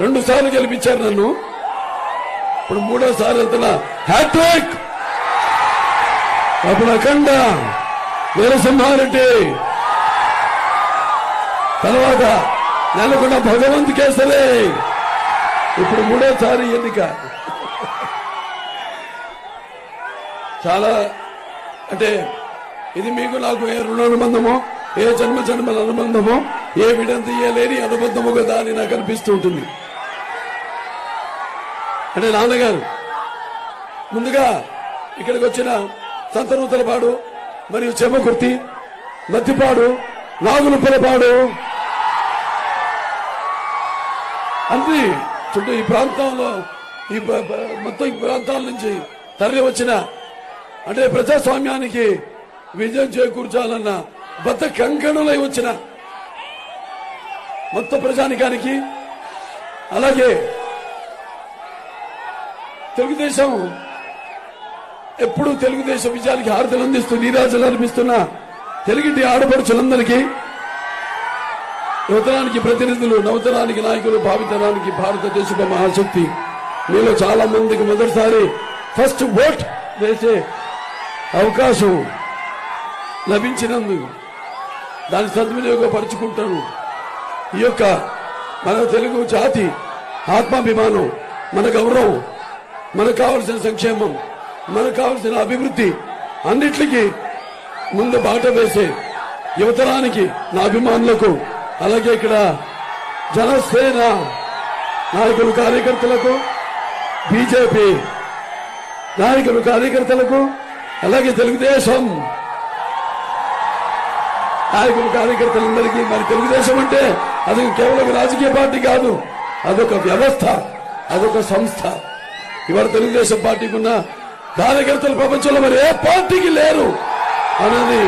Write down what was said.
రెండు సార్లు గెలిపించారు నన్ను. ఇప్పుడు మూడోసారి వెళ్తున్నా. హ్యాట్రిక్ అప్పుడు అఖండ వీరసింహారెడ్డి. తర్వాత నెలకొండ భగవంత్ కేసరి. ఇప్పుడు మూడోసారి ఎన్నిక. చాలా అంటే ఇది మీకు నాకు ఏ రుణ అనుబంధమో ఏ జన్మ జన్మల అనుబంధమో ఏ విడంతి ఏ లేని అనుబంధము కదా అని నాకు అనిపిస్తూ ఉంటుంది. అంటే నాన్నగారు. ముందుగా ఇక్కడికి వచ్చిన సంతనూతలపాడు మరియు చెమ్మకుర్తి మద్దిపాడు నాగులుప్పలపాడు. అన్ని చుట్టూ ఈ ప్రాంతంలో ఈ మొత్తం ఈ ప్రాంతాల నుంచి తరలి వచ్చిన అంటే ప్రజాస్వామ్యానికి విజయం చేకూర్చాలన్న బద్ద కంకణులై వచ్చిన మొత్తం ప్రజానికానికి అలాగే తెలుగుదేశం ఎప్పుడు తెలుగుదేశం విజయానికి హారతలు అందిస్తూ నీరాజలు అనిపిస్తున్న తెలుగింటి ఆడపడుచులందరికీ యువతరానికి ప్రతినిధులు నవతరానికి నాయకులు భావితరానికి భారతదేశపు మహాశక్తి. మీలో చాలా మందికి మొదటిసారి ఫస్ట్ ఓట్ వేసే అవకాశం లభించినందుకు దాన్ని సద్వినియోగపరుచుకుంటాను. ఈ యొక్క మన తెలుగు జాతి ఆత్మాభిమానం మన గౌరవం మనకు కావలసిన సంక్షేమం మనకు కావలసిన అభివృద్ధి అన్నిటికీ ముందు బాట వేసే యువతరానికి నా అభిమానులకు అలాగే ఇక్కడ జనసేన నాయకులు కార్యకర్తలకు బీజేపీ నాయకులు కార్యకర్తలకు అలాగే తెలుగుదేశం నాయకులు కార్యకర్తలందరికీ మరి తెలుగుదేశం అంటే అది కేవలం రాజకీయ పార్టీ కాదు అదొక వ్యవస్థ అదొక సంస్థ. ఇవాళ తెలుగుదేశం పార్టీకి ఉన్న కార్యకర్తలు ప్రపంచంలో మరి ఏ పార్టీకి లేరు? అనేది